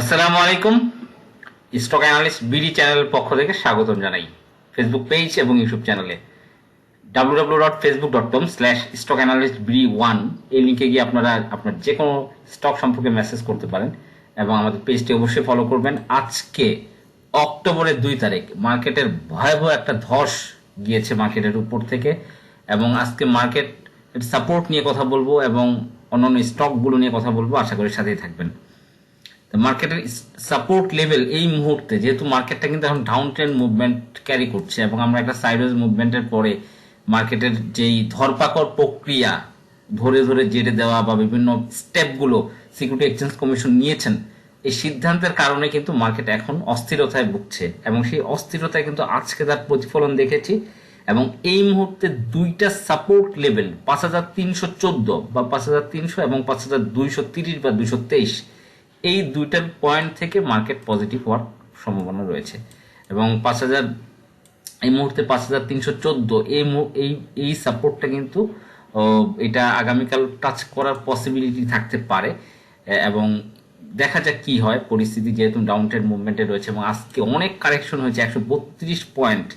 আসসালামু আলাইকুম, stock analyst BD চ্যানেলের পক্ষ থেকে স্বাগতম জানাই। ফেসবুক পেজ এবং ইউটিউব চ্যানেলে W W dot Facebook dot com slash stock analyst BD one এই লিঙ্কে গিয়ে আপনারা আপনার যে কোনো স্টক সম্পর্কে মেসেজ করতে পারেন এবং আমাদের পেজটি অবশ্যই ফলো করবেন। আজকে অক্টোবরের দুই তারিখ মার্কেটের ভয়াবহ একটা ধস গিয়েছে মার্কেটের উপর থেকে এবং আজকে মার্কেট সাপোর্ট নিয়ে কথা বলব এবং অন্যান্য স্টকগুলো নিয়ে কথা বলব। আশা করি সাথেই থাকবেন। মার্কেটের সাপোর্ট লেভেল এই মুহূর্তে, যেহেতু মার্কেটটা কিন্তু এখন ডাউন ট্রেন্ড মুভমেন্ট ক্যারি করছে এবং আমরা একটা সাইডওয়েজ মুভমেন্টের পরে মার্কেটের যেই ধরপাকড় প্রক্রিয়া ধরে ধরে জেরে দেওয়া বা বিভিন্ন স্টেপগুলো সিকিউরিটি এক্সচেঞ্জ কমিশন নিয়েছেন, এই সিদ্ধান্তের কারণে কিন্তু মার্কেট এখন অস্থিরতায় ভুগছে এবং সেই অস্থিরতায় কিন্তু আজকে তার প্রতিফলন দেখেছি এবং এই মুহূর্তে দুইটা সাপোর্ট লেভেল পাঁচ হাজার তিনশো চোদ্দ বা পাঁচ হাজার তিনশো এবং পাঁচ হাজার দুইশো তিরিশ বা দুইশো তেইশ এই দুইটা পয়েন্ট থেকে মার্কেট পজিটিভ হওয়ার সম্ভাবনা রয়েছে। এবং পাঁচ হাজার, এই মুহূর্তে পাঁচ হাজার তিনশো চোদ্দ, এই এই এই সাপোর্টটা কিন্তু এটা আগামীকাল টাচ করার পসিবিলিটি থাকতে পারে। এবং দেখা যাক কি হয়, পরিস্থিতি যেহেতু ডাউন ট্রেন্ড মুভমেন্টে রয়েছে এবং আজকে অনেক কারেকশন হয়েছে, একশো বত্রিশ পয়েন্ট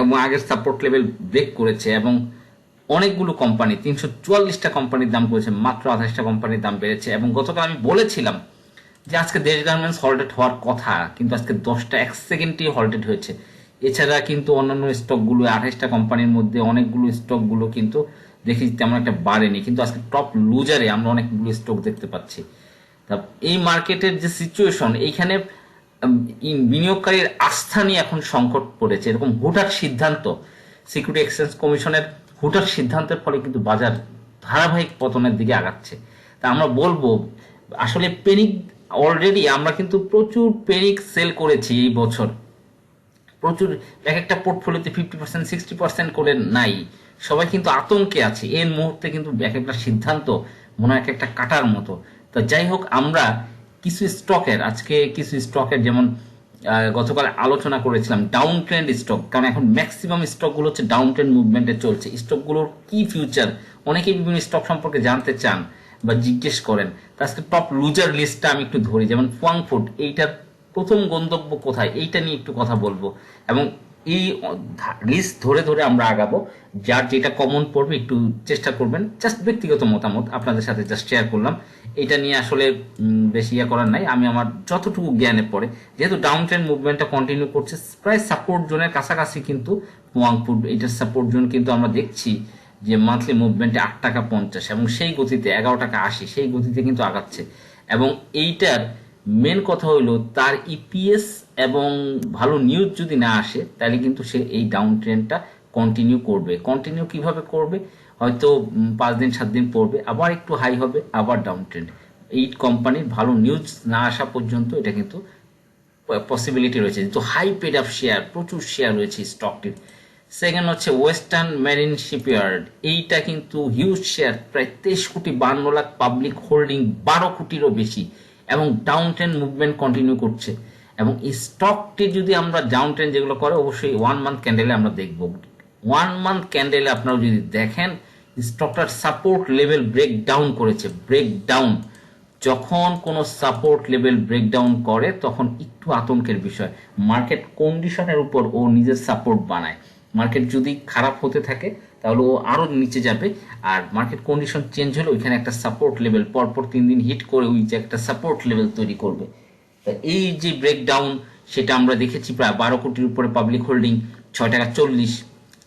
এবং আগের সাপোর্ট লেভেল ব্রেক করেছে। এবং অনেকগুলো কোম্পানি তিনশো চুয়াল্লিশটা কোম্পানির দাম করেছে মাত্র আঠাশটা কোম্পানির দাম বেড়েছে। এবং গতকাল আমি বলেছিলাম যে আজকে দেশ গার্মেন্টস হল্টেড হওয়ার কথা, কিন্তু আজকে দশটা এক সেকেন্ডই হল্টেড হয়েছে। এছাড়া কিন্তু অন্যান্য স্টকগুলো আঠাশটা কোম্পানির মধ্যে অনেকগুলো স্টকগুলো কিন্তু দেখি তেমন একটা বাড়েনি। কিন্তু আজকে টপ লুজারে আমরা অনেকগুলো স্টক দেখতে পাচ্ছি। তা এই মার্কেটের যে সিচুয়েশন এইখানে বিনিয়োগকারীর আস্থা নিয়ে এখন সংকট পড়েছে। এরকম হুটার সিদ্ধান্ত সিকিউরিটি এক্সচেঞ্জ কমিশনের হুটার সিদ্ধান্তের ফলে কিন্তু বাজার ধারাবাহিক পতনের দিকে আগাচ্ছে। তা আমরা বলব, আসলে পেনিক অলরেডি আমরা কিন্তু প্রচুর পেনিক সেল করেছি এই বছর। প্রচুর, এক একটা পোর্টফোলিওতে ফিফটি পার্সেন্ট সিক্সটি পার্সেন্ট করে নাই। সবাই কিন্তু আতঙ্কে আছে। এর মুহূর্তে কিন্তু এক একটা সিদ্ধান্ত মনে এক একটা কাটার মতো। তো যাই হোক, আমরা কিছু স্টকের আজকে কিছু স্টকের যেমন গতকাল আলোচনা করেছিলাম ডাউন ট্রেন্ড স্টক কারণ এখন ম্যাক্সিমাম স্টকগুলো হচ্ছে ডাউন ট্রেন্ড মুভমেন্টে চলছে। স্টকগুলোর কি ফিউচার অনেকেই বিভিন্ন স্টক সম্পর্কে জানতে চান বা জিজ্ঞেস করেন। তার আজকে টপ লুজার লিস্টটা আমি একটু ধরি, যেমন ফুয়াং ফুড এইটার প্রথম গন্তব্য কোথায়? এইটা নিয়ে একটু কথা বলব। এবং এই লিস্ট ধরে ধরে আমরা আগাবো। যার যেটা কমন পড়বে, একটু চেষ্টা করবেন। জাস্ট ব্যক্তিগত মতামত আপনাদের সাথে জাস্ট শেয়ার করলাম। এটা নিয়ে আসলে বেশি ইয়ে করার নাই। আমি আমার যতটুকু জ্ঞানে পড়ে। যেহেতু ডাউন ট্রেন্ড মুভমেন্টটা কন্টিনিউ করছে, প্রায় সাপোর্ট জোনের কাছাকাছি কিন্তু ওয়াংপুর এটার সাপোর্ট জোন কিন্তু আমরা দেখছি যে মান্থলি মুভমেন্টে আট টাকা পঞ্চাশ এবং সেই গতিতে এগারো টাকা আশি, সেই গতিতে কিন্তু আগাচ্ছে। এবং এইটার মেন কথা হইল তার ইপিএস এবং ভালো নিউজ যদি না আসে, তাহলে কিন্তু সে এই ডাউন ট্রেন্ডটা কন্টিনিউ করবে। কন্টিনিউ কীভাবে করবে? হয়তো পাঁচ দিন, সাত দিন পড়বে, আবার একটু হাই হবে, আবার ডাউন ট্রেন্ড এই কোম্পানির ভালো নিউজ না আসা পর্যন্ত এটা কিন্তু পসিবিলিটি রয়েছে। যেহেতু হাই পেড অফ শেয়ার প্রচুর শেয়ার রয়েছে স্টকটির সেকেন্ড হচ্ছে ওয়েস্টার্ন মেরিন শিপইয়ার্ড এইটা কিন্তু হিউজ শেয়ার প্রায় তেইশ কোটি বান্ন লাখ পাবলিক হোল্ডিং বারো কোটিরও বেশি। এবং ডাউন ট্রেন্ড মুভমেন্ট কন্টিনিউ করছে। এবং স্টকটি যদি আমরা ডাউন ট্রেন যেগুলো করে, অবশ্যই ওয়ান মান্থ ক্যান্ডেলে আমরা দেখব। ওয়ান মান্থ ক্যান্ডেলে আপনারা যদি দেখেন স্টকটার সাপোর্ট লেভেল ব্রেক ডাউন করেছে ব্রেক ডাউন যখন কোনো সাপোর্ট লেভেল ব্রেকডাউন করে, তখন একটু আতঙ্কের বিষয়। মার্কেট কন্ডিশনের উপর ও নিজের সাপোর্ট বানায়। মার্কেট যদি খারাপ হতে থাকে, তাহলে ও আরও নিচে যাবে। আর মার্কেট কন্ডিশন চেঞ্জ হলে ওইখানে একটা সাপোর্ট লেভেল পরপর তিন দিন হিট করে ওই যে একটা সাপোর্ট লেভেল তৈরি করবে। তা এই যে ব্রেকডাউন সেটা আমরা দেখেছি প্রায় বারো কোটির উপরে পাবলিক হোল্ডিং ছয় টাকা চল্লিশ।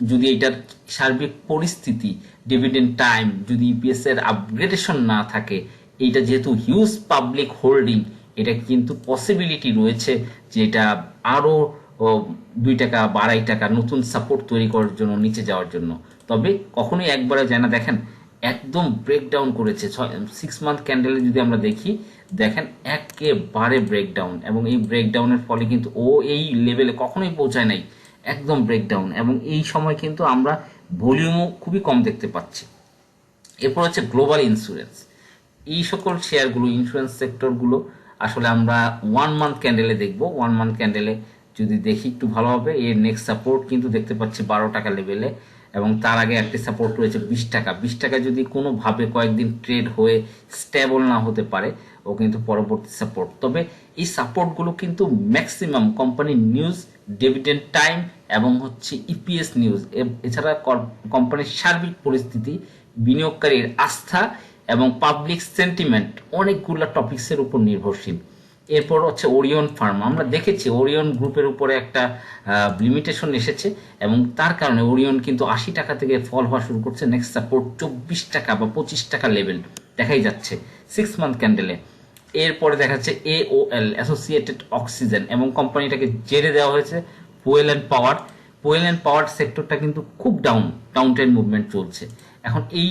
যদি এটার সার্বিক পরিস্থিতি ডিভিডেন্ড টাইম যদি ইপিএস এর আপগ্রেডেশন না থাকে এইটা যেহেতু হিউজ পাবলিক হোল্ডিং এটা কিন্তু পসিবিলিটি রয়েছে যে এটা আরও ও, দুই টাকা বা আড়াই টাকা নতুন সাপোর্ট তৈরি করার জন্য নিচে যাওয়ার জন্য। তবে কখনোই একবারে যায় না। দেখেন একদম ব্রেকডাউন করেছে। সিক্স মান্থ ক্যান্ডেলে যদি আমরা দেখি দেখেন একেবারে ব্রেকডাউন এবং এই ব্রেকডাউনের ফলে কিন্তু ও এই লেভেলে কখনোই পৌঁছায় নাই, একদম ব্রেকডাউন এবং এই সময় কিন্তু আমরা ভলিউমও খুবই কম দেখতে পাচ্ছি। এরপর হচ্ছে গ্লোবাল ইন্স্যুরেন্স এই সকল শেয়ারগুলো ইন্স্যুরেন্স সেক্টরগুলো আসলে আমরা ওয়ান মান্থ ক্যান্ডেলে দেখব। ওয়ান মান্থ ক্যান্ডেলে যদি দেখি একটু ভালো হবে, এর নেক্সট সাপোর্ট কিন্তু দেখতে পাচ্ছি বারো টাকা লেভেলে এবং তার আগে একটি সাপোর্ট রয়েছে বিশ টাকা। বিশ টাকা যদি কোনোভাবে কয়েকদিন ট্রেড হয়ে স্টেবল না হতে পারে, ও কিন্তু পরবর্তী সাপোর্ট তবে এই সাপোর্টগুলো কিন্তু ম্যাক্সিমাম কোম্পানির নিউজ ডিভিডেন্ড টাইম এবং হচ্ছে ইপিএস নিউজ এছাড়া কোম্পানির সার্বিক পরিস্থিতি, বিনিয়োগকারীর আস্থা এবং পাবলিক সেন্টিমেন্ট অনেকগুলো টপিক্সের উপর নির্ভরশীল। এরপর হচ্ছে ওরিয়ন ফার্ম আমরা দেখেছি ওরিয়ন গ্রুপের উপরে একটা লিমিটেশন এসেছে এবং তার কারণে ওরিয়ন কিন্তু আশি টাকা থেকে ফল হওয়া শুরু করছে। নেক্সট সাপোর্ট চব্বিশ টাকা বা পঁচিশ টাকা লেভেল দেখাই যাচ্ছে সিক্স মান্থ ক্যান্ডেলে এরপরে দেখা যাচ্ছে এল অ্যাসোসিয়েটেড অক্সিজেন এবং কোম্পানিটাকে জেরে দেওয়া হয়েছে fuel and power fuel and power সেক্টরটা কিন্তু খুব ডাউন ডাউন ট্রেন মুভমেন্ট চলছে। এখন এই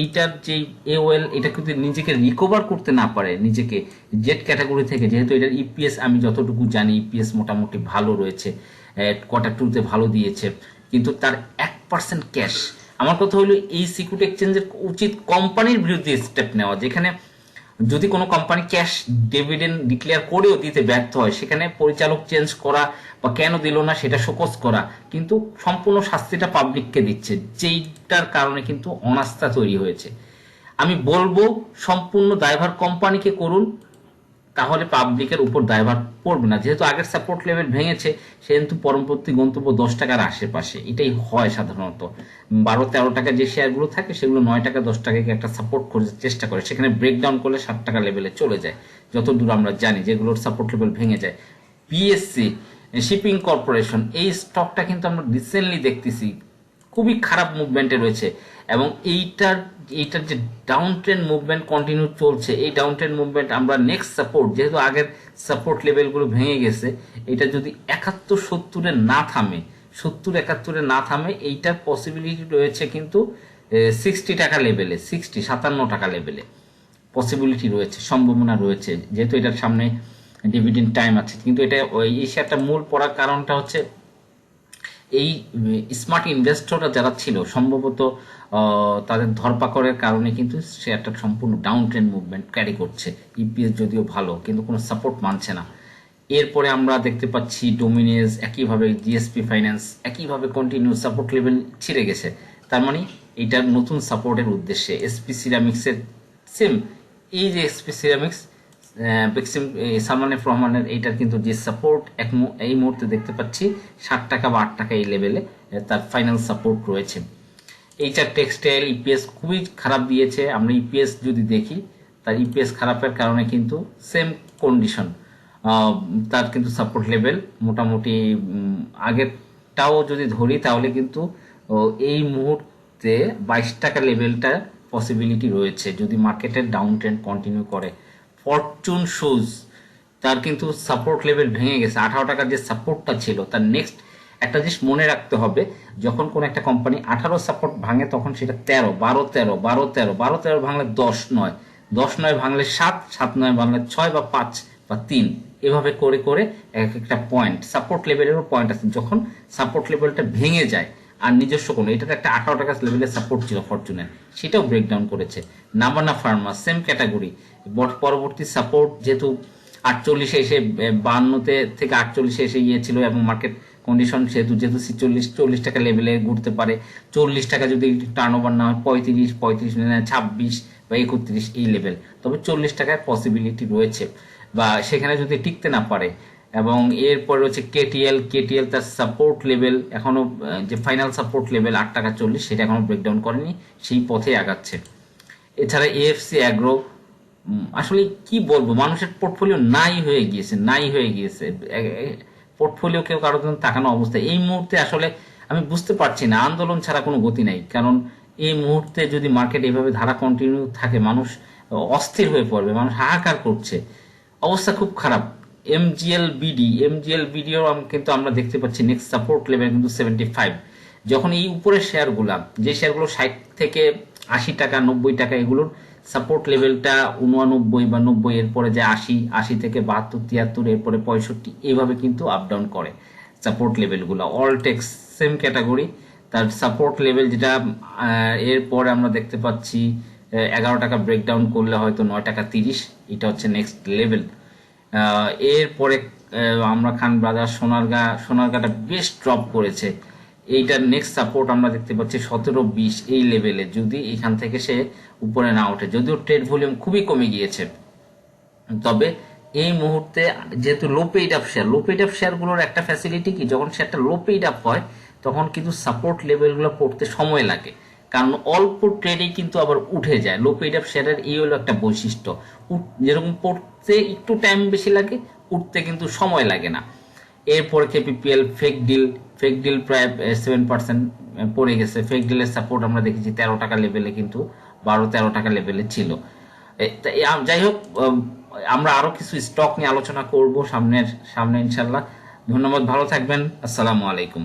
এইটার যে এওএল এটা কিন্তু নিজেকে রিকভার করতে না পারে, নিজেকে জেড ক্যাটাগরি থেকে। যেহেতু এটার ইপিএস আমি যতটুকু জানি ইপিএস মোটামুটি ভালো রয়েছে কোয়ার্টার টুতে ভালো দিয়েছে, কিন্তু তার এক পার্সেন্ট ক্যাশ আমার কথা হলো, এই সিকিউরিটি এক্সচেঞ্জের উচিত কোম্পানির বিরুদ্ধে স্টেপ নেওয়া, যেখানে যদি কোনো কোম্পানি ক্যাশ ডিভিডেন্ড ডিক্লেয়ার করেও দিতে ব্যর্থ হয়, সেখানে পরিচালক চেঞ্জ করা বা কেন দিল না সেটা শোকজ করা, কিন্তু সম্পূর্ণ শাস্তিটা পাবলিককে দিচ্ছে, যেইটার কারণে কিন্তু অনাস্থা তৈরি হয়েছে। আমি বলব, সম্পূর্ণ দায়ভার কোম্পানিকে করুন তাহলে পাবলিকের উপর দায়ভার পড়বে না। যেহেতু আগের সাপোর্ট লেভেল ভেঙেছে, সেহেতু পরবর্তী গন্তব্য দশ টাকার আশেপাশে। এটাই হয় সাধারণত। বারো তেরো টাকা যে শেয়ারগুলো থাকে, সেগুলো নয় টাকা, দশ টাকাকে একটা সাপোর্ট করে চেষ্টা করে। সেখানে ব্রেকডাউন করলে ষাট টাকা লেভেলে চলে যায়। যত দূর আমরা জানি যেগুলোর সাপোর্ট লেভেল ভেঙে যায়। পিএসসি শিপিং কর্পোরেশন এই স্টকটা কিন্তু আমরা রিসেন্টলি দেখতেছি। খুবই খারাপ মুভমেন্টে রয়েছে। এবং এইটার এইটার যে ডাউন ট্রেন মুভমেন্ট কন্টিনিউ চলছে, এই ডাউন ট্রেন মুভমেন্ট আমরা নেক্সট সাপোর্ট যেহেতু আগের সাপোর্ট লেভেলগুলো ভেঙে গেছে, এটা যদি একাত্তর সত্তরে না থামে, সত্তর একাত্তরে না থামে, এইটার পসিবিলিটি রয়েছে কিন্তু সিক্সটি টাকা লেভেলে সিক্সটি সাতান্ন টাকা লেভেলে পসিবিলিটি রয়েছে, সম্ভাবনা রয়েছে, যেহেতু এটার সামনে ডিভিডেন্ড টাইম আছে। কিন্তু এটা, এই শেয়ারটা মূল পড়ার কারণটা হচ্ছে এই স্মার্ট ইনভেস্টররা যারা ছিল, সম্ভবত তাদের ধরপাকড়ের কারণে কিন্তু শেয়ারটা সম্পূর্ণ ডাউন ট্রেন মুভমেন্ট ক্যারি করছে ইপিএস যদিও ভালো, কিন্তু কোনো সাপোর্ট মানছে না। এরপরে আমরা দেখতে পাচ্ছি ডোমিনেজ একইভাবে জিএসপি ফাইন্যান্স একইভাবে কন্টিনিউ সাপোর্ট লেভেল ছিঁড়ে গেছে। তার মানে এইটার নতুন সাপোর্টের উদ্দেশ্যে এসপি সিরামিক্সের সেম এই যে এসপি সিরামিক্স বেক্সিম সালমান এফ রহমানের এইটার কিন্তু যে সাপোর্ট এক এই মুহূর্তে দেখতে পাচ্ছি, ষাট টাকা বা আট টাকা এই লেভেলে তার ফাইনাল সাপোর্ট রয়েছে। এইটার টেক্সটাইল ইপিএস খুবই খারাপ দিয়েছে। আমরা ইপিএস যদি দেখি, তার ইপিএস খারাপের কারণে কিন্তু সেম কন্ডিশন তার কিন্তু সাপোর্ট লেভেল মোটামুটি আগেরটাও যদি ধরি, তাহলে কিন্তু এই মুহূর্তে বাইশ টাকা লেভেলটা পসিবিলিটি রয়েছে, যদি মার্কেটের ডাউন ট্রেন্ড কন্টিনিউ করে। ফরচুন শুজ তার কিন্তু সাপোর্ট লেভেল ভেঙে গেছে। আঠারো টাকার যে সাপোর্টটা ছিল, তার নেক্সট একটা জিনিস মনে রাখতে হবে, যখন কোন একটা কোম্পানি আঠারো সাপোর্ট ভাঙে, তখন সেটা তেরো, বারো তেরো বারো তেরো বারো তেরো ভাঙলে দশ নয় দশ নয় ভাঙলে সাত সাত নয় ভাঙলে ছয় বা পাঁচ বা তিন, এভাবে করে করে এক একটা পয়েন্ট সাপোর্ট লেভেলেরও পয়েন্ট আছে। যখন সাপোর্ট লেভেলটা ভেঙে যায় আর নিজস্ব কোনো এটা একটা আঠারো টাকা লেভেলের সাপোর্ট ছিল ফরচুনের সেটাও ব্রেকডাউন করেছে। নামানা ফার্মা সেম ক্যাটাগরি পরবর্তী সাপোর্ট যেহেতু আটচল্লিশে এসে বান্নতে থেকে আটচল্লিশে এসে গিয়েছিল এবং মার্কেট কন্ডিশন সেহেতু যেহেতু চল্লিশ চল্লিশ টাকা লেভেলে ঘুরতে পারে, চল্লিশ টাকা যদি টার্ন ওভার না হয়, পঁয়ত্রিশ পঁয়ত্রিশ ছাব্বিশ বা একত্রিশ এই লেভেল তবে চল্লিশ টাকার পসিবিলিটি রয়েছে। বা সেখানে যদি টিকতে না পারে এবং এরপরে রয়েছে কেটিএল কেটিএল তার সাপোর্ট লেভেল এখনও যে ফাইনাল সাপোর্ট লেভেল আট টাকা চল্লিশ, সেটা এখনও ব্রেকডাউন করেনি, সেই পথে আগাচ্ছে। এছাড়া এএফসি অ্যাগ্রো আসলে কি বলব, মানুষের পোর্টফোলিও নাই হয়ে গিয়েছে, নাই হয়ে গিয়েছে। পোর্টফোলিও কেউ কারোর জন্য তাকানো অবস্থা এই মুহূর্তে আসলে আমি বুঝতে পারছি না, আন্দোলন ছাড়া কোনো গতি নাই, কারণ এই মুহূর্তে যদি মার্কেট এইভাবে ধারা কন্টিনিউ থাকে, মানুষ অস্থির হয়ে পড়বে, মানুষ হাহাকার করছে, অবস্থা খুব খারাপ। এমজিএল বিডি এমজিএল বিডিও কিন্তু আমরা দেখতে পাচ্ছি নেক্সট সাপোর্ট লেভেল কিন্তু সেভেন্টি ফাইভ যখন এই উপরের শেয়ারগুলা যে শেয়ারগুলো ষাট থেকে আশি টাকা, নব্বই টাকা, এগুলোর সাপোর্ট লেভেলটা উনআনব্বই বা নব্বই, এরপরে যে আশি আশি থেকে বাহাত্তর, তিয়াত্তর, এরপরে পঁয়ষট্টি এইভাবে কিন্তু আপ ডাউন করে সাপোর্ট লেভেলগুলো অল টেক্স সেম ক্যাটাগরি তার সাপোর্ট লেভেল যেটা এরপরে আমরা দেখতে পাচ্ছি, এগারো টাকা ব্রেকডাউন করলে হয়তো নয় টাকা তিরিশ, এটা হচ্ছে নেক্সট লেভেল এরপরে আমরা খান ব্রাদার সোনারগা, সোনারগাটা বেশ ড্রপ করেছে। এইটার নেক্সট সাপোর্ট আমরা দেখতে পাচ্ছি সতেরো বিশ এই লেভেলে যদি এখান থেকে সে উপরে না ওঠে। যদিও ট্রেড ভলিউম খুবই কমে গিয়েছে। তবে এই মুহূর্তে যেহেতু low paid up share low paid up শেয়ারগুলোর একটা ফ্যাসিলিটি কি, যখন শেয়ারটা লো পেইড আপ হয়, তখন কিন্তু সাপোর্ট লেভেলগুলো পড়তে সময় লাগে। কারণ অল্প ট্রেডে কিন্তু আবার উঠে যায়। লো পেইড আপ শেয়ারের এই হলো একটা বৈশিষ্ট্য। যেরকম পড়তে একটু টাইম বেশি লাগে, উঠতে কিন্তু সময় লাগে না। এরপরে KPPL fake deal fake deal প্রায় সেভেন পার্সেন্ট পড়ে গেছে। ফেক ডিলের সাপোর্ট আমরা দেখেছি তেরো টাকা লেভেলে কিন্তু, বারো, তেরো টাকা লেভেলে ছিল। যাই হোক আমরা আরও কিছু স্টক নিয়ে আলোচনা করব সামনের, সামনে ইনশাল্লাহ ধন্যবাদ, ভালো থাকবেন। আসসালামু আলাইকুম।